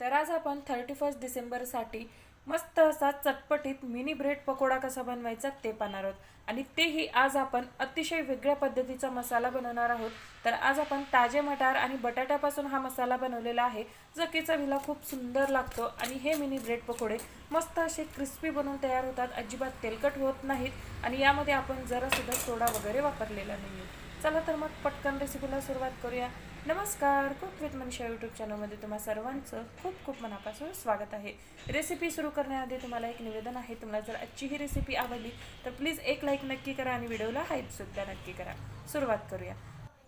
तर आज आपण थर्टी फर्स्ट डिसेंबरसाठी मस्त असा चटपटीत मिनी ब्रेड पकोडा कसा बनवायचा ते पाहणार आहोत. आणि तेही आज आपण अतिशय वेगळ्या पद्धतीचा मसाला बनवणार आहोत. तर आज आपण ताजे मटार आणि बटाट्यापासून हा मसाला बनवलेला आहे. जो की चवीला खूप सुंदर लागतो आणि हे मिनी ब्रेड पकोडे मस्त असे क्रिस्पी बनवून तयार होतात. अजिबात तेलकट होत नाहीत आणि यामध्ये आपण जरासुद्धा सोडा वगैरे वापरलेला नाही आहे चला तर मग पटकन रेसिपीला सुरुवात करूया. नमस्कार कुक विथ मनीषा यूट्यूब चॅनलमध्ये तुम्हा सर्वांचं खूप खूप मनापासून स्वागत आहे. रेसिपी सुरू करण्याआधी तुम्हाला एक निवेदन आहे तुम्हाला जर आजची ही रेसिपी आवडली तर प्लीज एक लाईक नक्की करा आणि व्हिडिओला हाईपसुद्धा नक्की करा. सुरुवात करूया.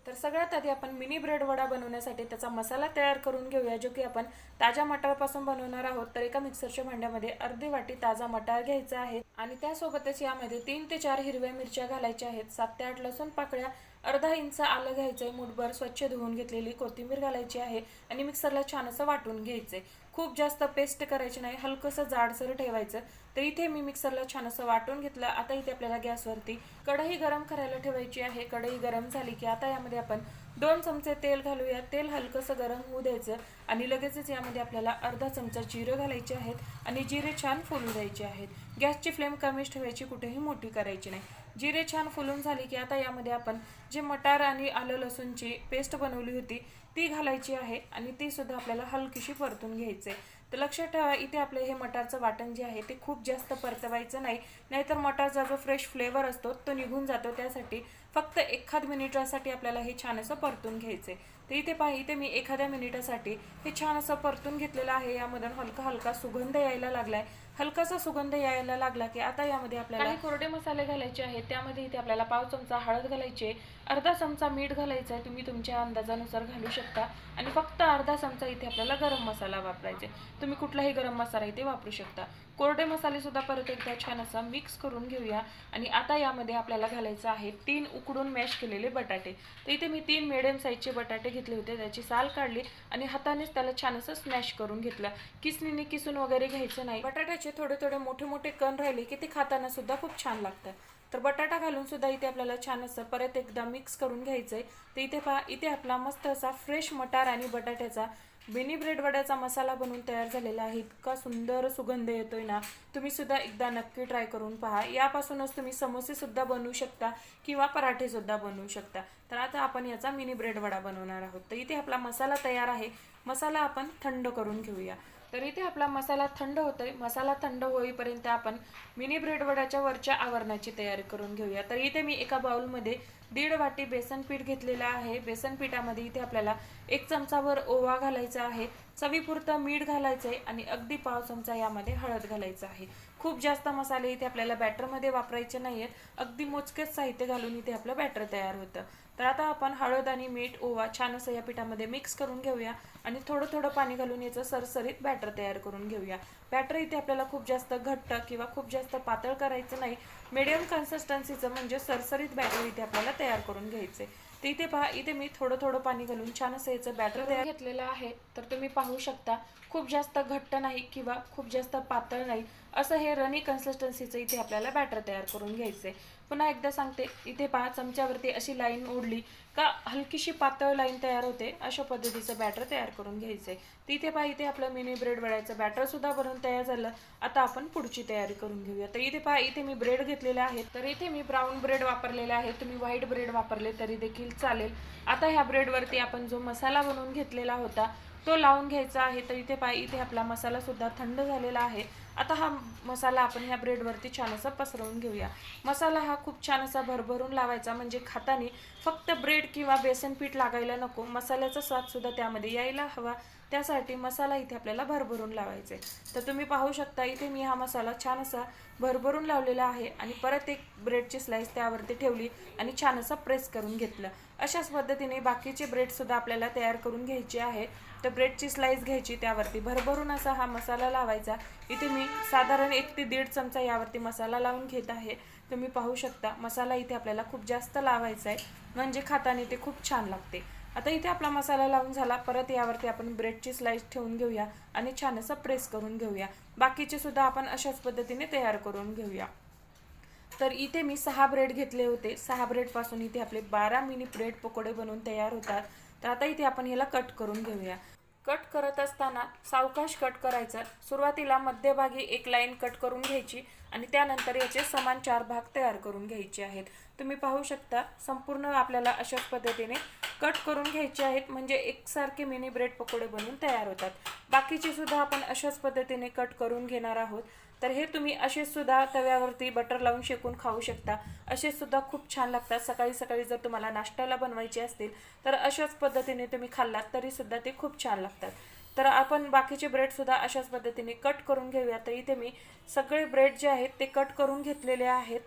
तर सगळ्यात आधी आपण मिनी ब्रेड वडा बनवण्यासाठी त्याचा मसाला तयार करून घेऊया जो की आपण ताज्या मटारपासून बनवणार आहोत. तर एका मिक्सरच्या भांड्यामध्ये अर्धी वाटी ताजा मटार घ्यायचा आहे आणि त्यासोबतच यामध्ये तीन ते चार हिरव्या मिरच्या घालायच्या आहेत. सात ते आठ लसूण पाकळ्या अर्धा इंच आलं घ्यायचंय मुठभर स्वच्छ धुवून घेतलेली कोथिंबीर घालायची आहे आणि मिक्सरला छान असं वाटून घ्यायचंय. खूप जास्त पेस्ट करायची नाही हलकंसं जाडसर ठेवायचं. तर इथे मी मिक्सरला छान असं वाटून घेतलं. आता इथे आपल्याला गॅसवरती कढई गरम करायला ठेवायची आहे. कढई गरम झाली की आता यामध्ये आपण दोन चमचे तेल घालूया. तेल हलकंसं गरम होऊ द्यायचं आणि लगेचच यामध्ये आपल्याला अर्धा चमचा जिरं घालायचे आहेत आणि जिरे छान फुलू द्यायचे आहेत. गॅसची फ्लेम कमीच ठेवायची कुठेही मोठी करायची नाही. जिरे छान फुलून झाली की आता यामध्ये आपण जे मटार आणि आलं लसूणची पेस्ट बनवली होती ती घालायची आहे आणि ती सुद्धा आपल्याला हलकीशी परतून घ्यायचे तर लक्षात ठेवा इथे आपले हे मटारचं वाटण जे आहे ते खूप जास्त परतवायचं नाही. नाहीतर मटारचा जो फ्रेश फ्लेवर असतो तो निघून जातो. त्यासाठी फक्त एखाद मिनिटासाठी आपल्याला हे छान असं परतून घ्यायचे तर इथे पाहि इथे मी एखाद्या मिनिटासाठी हे छान असं परतून घेतलेलं आहे. यामधून हलका हलका सुगंध यायला लागलाय. हलकासा सुगंध यायला लागला की आता यामध्ये आपल्याला काही कोरडे मसाले घालायचे आहेत. त्यामध्ये इथे आपल्याला पाव चमचा हळद घालायची अर्धा चमचा मीठ घालायचं आहे तुम्ही तुमच्या अंदाजानुसार घालू शकता. आणि फक्त अर्धा चमचा इथे आपल्याला गरम मसाला वापरायचे. तुम्ही कुठलाही गरम मसाला इथे वापरू शकता. कोरडे मसाले सुद्धा परत एकदा छान असा मिक्स करून घेऊया. आणि आता यामध्ये आपल्याला घालायचं आहे तीन उकडून मॅश केलेले बटाटे. तर इथे मी तीन मिडियम साईजचे बटाटे घेतले होते त्याची साल काढली आणि हातानेच त्याला छान असं स्मॅश करून घेतलं. किसनीने किसून वगैरे घ्यायचं नाही. बटाट्याचे थोडे थोडे मोठे मोठे कण राहिले की ते खाताना सुद्धा खूप छान लागतात तर बटाटा घालून सुद्धा इथे आपल्याला छान असं परत एकदा मिक्स करून घ्यायचंय. तर इथे पहा इथे आपला मस्त असा फ्रेश मटार आणि बटाट्याचा मिनी ब्रेड वड्याचा मसाला बनवून तयार झालेला आहे. इतका सुंदर सुगंध येतोय ना. तुम्ही सुद्धा एकदा नक्की ट्राय करून पहा. यापासूनच तुम्ही समोसे सुद्धा बनवू शकता किंवा पराठे सुद्धा बनवू शकता. तर आता आपण याचा मिनी ब्रेड वडा बनवणार आहोत. तर इथे आपला मसाला तयार आहे. मसाला आपण थंड करून घेऊया. तर इथे आपला मसाला थंड होतोय. मसाला थंड होईपर्यंत आपण मिनी ब्रेड वड्याच्या वरच्या आवरणाची तयारी करून घेऊया. तर इथे मी एका बाउलमध्ये दीड वाटी बेसन पीठ घेतलेलं आहे. बेसन पिठामध्ये इथे आपल्याला एक चमचावर ओवा घालायचा आहे चवीपुरतं मीठ घालायचं आहे आणि अगदी पाव चमचा यामध्ये हळद घालायचं आहे. खूप जास्त मसाले इथे आपल्याला बॅटरमध्ये वापरायचे नाही आहेत अगदी मोजकेच साहित्य घालून इथे आपलं बॅटर तयार होतं. तर आता आपण हळद आणि मीठ ओवा छान असं या पिठामध्ये मिक्स करून घेऊया आणि थोडं थोडं पाणी घालून याचं सरसरीत बॅटर तयार करून घेऊया. बॅटर इथे आपल्याला खूप जास्त घट्ट किंवा खूप जास्त पातळ करायचं नाही. मिडियम कन्सिस्टन्सीचं म्हणजे सरसरीत बॅटर इथे आपल्याला तयार करून घ्यायचे. तर इथे पहा इथे मी थोडं थोडं पाणी घालून छान असं याचं बॅटर तयार घेतलेलं आहे. तर तुम्ही पाहू शकता खूप जास्त घट्ट नाही किंवा खूप जास्त पातळ नाही. असं हे रनी कन्सिस्टन्सीचं इथे आपल्याला बॅटर तयार करून घ्यायचं आहे पुन्हा एकदा सांगते इथे पहा चमच्यावरती अशी लाईन ओढली का हलकीशी पातळ लाईन तयार होते अशा पद्धतीचं बॅटर तयार करून घ्यायचं आहे तिथे पहा इथे आपलं मिनी ब्रेड वड्याचं बॅटरसुद्धा बनवून तयार झालं. आता आपण पुढची तयारी करून घेऊया. तर इथे पहा इथे मी ब्रेड घेतलेले आहेत तर इथे मी ब्राऊन ब्रेड वापरलेले आहे. तुम्ही व्हाईट ब्रेड वापरले तरी देखील चालेल. आता ह्या ब्रेडवरती आपण जो मसाला बनवून घेतलेला होता तो लावून घ्यायचा आहे. तर इथे पहा इथे आपला मसालासुद्धा थंड झालेला आहे. आता हा मसाला आपण ह्या ब्रेडवरती छान असा पसरवून घेऊया. मसाला हा खूप छान असा भरभरून लावायचा म्हणजे खातानी फक्त ब्रेड किंवा बेसन पीठ लागायला नको. मसाल्याचा स्वादसुद्धा त्यामध्ये यायला हवा. त्यासाठी मसाला इथे आपल्याला भरभरून लावायचा. आहे तर तुम्ही पाहू शकता इथे मी हा मसाला छान असा भरभरून लावलेला आहे आणि परत एक ब्रेडची स्लाईस त्यावरती ठेवली आणि छान असं प्रेस करून घेतलं. अशाच पद्धतीने बाकीचे ब्रेडसुद्धा आपल्याला तयार करून घ्यायचे आहे. तर ब्रेडची स्लाईस घ्यायची त्यावरती भरभरून असा हा मसाला लावायचा. इथे मी साधारण एक ते दीड चमचा यावरती मसाला लावून घेत आहे. तुम्ही पाहू शकता मसाला इथे आपल्याला खूप जास्त लावायचा आहे. म्हणजे खाताने ते खूप छान लागते. आता इथे आपला मसाला लावून झाला. परत यावरती आपण ब्रेडची स्लाइस ठेवून घेऊया आणि छान असं प्रेस करून घेऊया. बाकीचे सुद्धा आपण अशाच पद्धतीने तयार करून घेऊया. तर इथे मी सहा ब्रेड घेतले होते. सहा ब्रेडपासून इथे आपले बारा मिनी ब्रेड पकोडे बनवून तयार होतात. तर आता इथे आपण ह्याला कट करून घेऊया. कट करत असताना सावकाश कट करायचं. सुरुवातीला मध्यभागी एक लाईन कट करून घ्यायची. आणि त्यानंतर याचे समान चार भाग तयार करून घ्यायचे आहेत. तुम्ही पाहू शकता संपूर्ण आपल्याला अशाच पद्धतीने कट करून घ्यायचे आहेत. म्हणजे एकसारखे मिनी ब्रेड पकोडे बनवून तयार होतात. बाकीचे सुद्धा आपण अशाच पद्धतीने कट करून घेणार आहोत. तर हे तुम्ही असे सुद्धा तव्यावरती बटर लावून शेकून खाऊ शकता. असे सुद्धा खूप छान लागतात. सकाळी सकाळी जर तुम्हाला नाश्त्याला बनवायचे असतील तर अशाच पद्धतीने तुम्ही खाल्लात तरी सुद्धा ते खूप छान लागतात. तर आपण बाकीचे ब्रेड सुद्धा अशाच पद्धतीने कट करून घेऊया. तर इथे मी सगळे ब्रेड जे आहेत ते कट करून घेतलेले आहेत.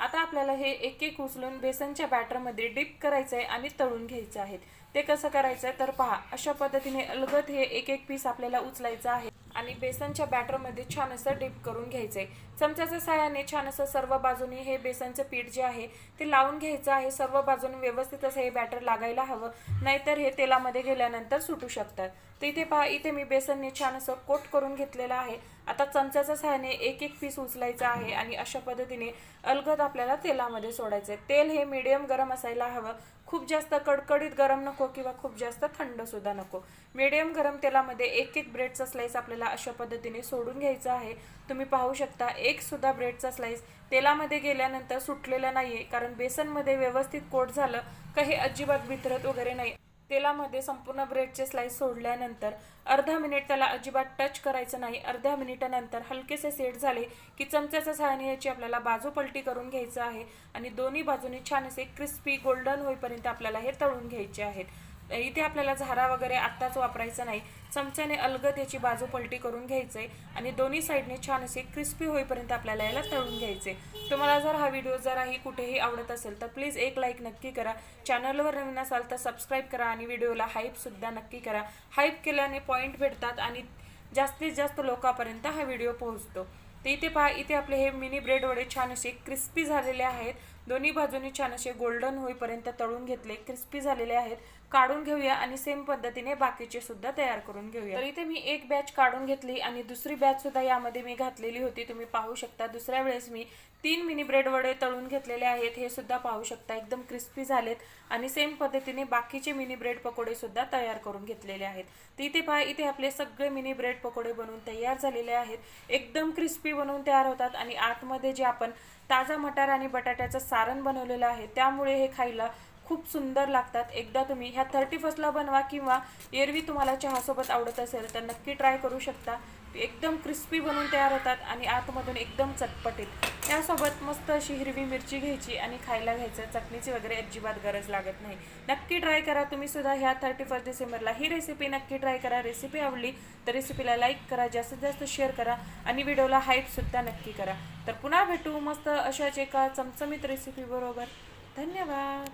आता आपल्याला हे एक एक उचलून बेसनच्या बॅटरमध्ये डिप करायचं आहे आणि तळून घ्यायचं आहे. ते कसं करायचं आहे तर पहा अशा पद्धतीने अलगद हे एक एक पीस आपल्याला उचलायचं आहे. आणि बेसनच्या बॅटरमध्ये छान असं डिप करून घ्यायचं आहे चमच्याच्या साहाय्याने छान असं सर्व बाजूनी हे बेसनचं पीठ जे आहे ते लावून घ्यायचं आहे. सर्व बाजूने व्यवस्थित असं हे बॅटर लागायला हवं. नाहीतर हे तेलामध्ये गेल्यानंतर सुटू शकतात तर इथे पहा इथे मी बेसनने छान असं कोट करून घेतलेलं आहे. आता चमच्याच्या सहाय्याने एक एक पीस उचलायचं आहे आणि अशा पद्धतीने अलगद आपल्याला तेलामध्ये सोडायचं आहे. तेल हे मिडियम गरम असायला हवं. खूप जास्त कडकडीत गरम नको किंवा खूप जास्त थंडसुद्धा नको. मिडियम गरम तेलामध्ये एक एक ब्रेडचा स्लाइस आपल्याला अशा पद्धतीने सोडून घ्यायचा आहे. तुम्ही पाहू शकता एकसुद्धा ब्रेडचा स्लाइस तेलामध्ये गेल्यानंतर सुटलेला नाहीये कारण बेसनमध्ये व्यवस्थित कोट झालं काही अजिबात भितरत वगैरे नाही. तेलामध्ये संपूर्ण ब्रेडचे स्लाइस सोडल्यानंतर अर्धा मिनिट त्याला अजिबात टच करायचं नाही. अर्ध्या मिनिटानंतर हलकेसे सेट झाले की चमच्याच्या सहाय्याने याची आपल्याला बाजू पलटी करून घ्यायचं आहे आणि दोन्ही बाजूनी छान असे क्रिस्पी गोल्डन होईपर्यंत आपल्याला हे तळून घ्यायचे आहेत. इथे आपल्याला झारा वगैरे आत्ताच वापरायचा नाही. चमच्याने अलगद याची बाजू पलटी करून घ्यायचे आणि दोन्ही साईडने छान असे क्रिस्पी होईपर्यंत आपल्याला याला तळून घ्यायचे तुम्हाला जर हा व्हिडिओ जराही कुठेही आवडत असेल तर प्लीज एक लाईक नक्की करा. चॅनलवर नवीन असाल तर सबस्क्राईब करा आणि व्हिडिओला हाईपसुद्धा नक्की करा. हाईप केल्याने पॉईंट भेटतात आणि जास्तीत जास्त लोकांपर्यंत हा व्हिडिओ पोहोचतो. तर इथे पहा इथे आपले हे मिनी ब्रेड वडे छान असे क्रिस्पी झालेले आहेत. दोन्ही बाजूनी छान असे गोल्डन होईपर्यंत तळून घेतले क्रिस्पी झालेले आहेत. काढून घेऊया आणि सेम पद्धतीने बाकीचे सुद्धा तयार करून घेऊया. तर इथे मी एक बॅच काढून घेतली आणि दुसरी बॅच सुद्धा यामध्ये मी घातलेली होती. तुम्ही पाहू शकता दुसऱ्या वेळेस मी तीन मिनी ब्रेड वडे तळून घेतलेले आहेत. हे सुद्धा पाहू शकता एकदम क्रिस्पी झालेत. आणि सेम पद्धतीने बाकीचे मिनी ब्रेड पकोडे सुद्धा तयार करून घेतलेले आहेत. तर इथे पहा इथे आपले सगळे मिनी ब्रेड पकोडे बनवून तयार झालेले आहेत. एकदम क्रिस्पी बनवून तयार होतात आणि आतमध्ये जे आपण ताजा मटार आणि बटाट्याचं सारण बनवलेलं आहे. त्यामुळे हे खायला खूप सुंदर लागतात. एकदा तुम्ही ह्या थर्टी फर्स्टला बनवा किंवा एरवी तुम्हाला चहासोबत आवडत असेल तर नक्की ट्राय करू शकता. एकदम क्रिस्पी बनून तयार होतात आणि आतमधून एकदम चटपटीत. त्यासोबत मस्त अशी हिरवी मिरची घ्यायची आणि खायला घ्यायचं. चटणीची वगैरे अजिबात गरज लागत नाही. नक्की ट्राय करा. तुम्ही सुद्धा ह्या थर्टी फर्स्ट डिसेंबरला ही रेसिपी नक्की ट्राय करा. रेसिपी आवडली तर रेसिपीला लाईक करा. जास्तीत जास्त शेअर करा आणि व्हिडिओला हाईपसुद्धा नक्की करा. तर पुन्हा भेटू मस्त अशाच एका चमचमीत रेसिपीबरोबर धन्यवाद.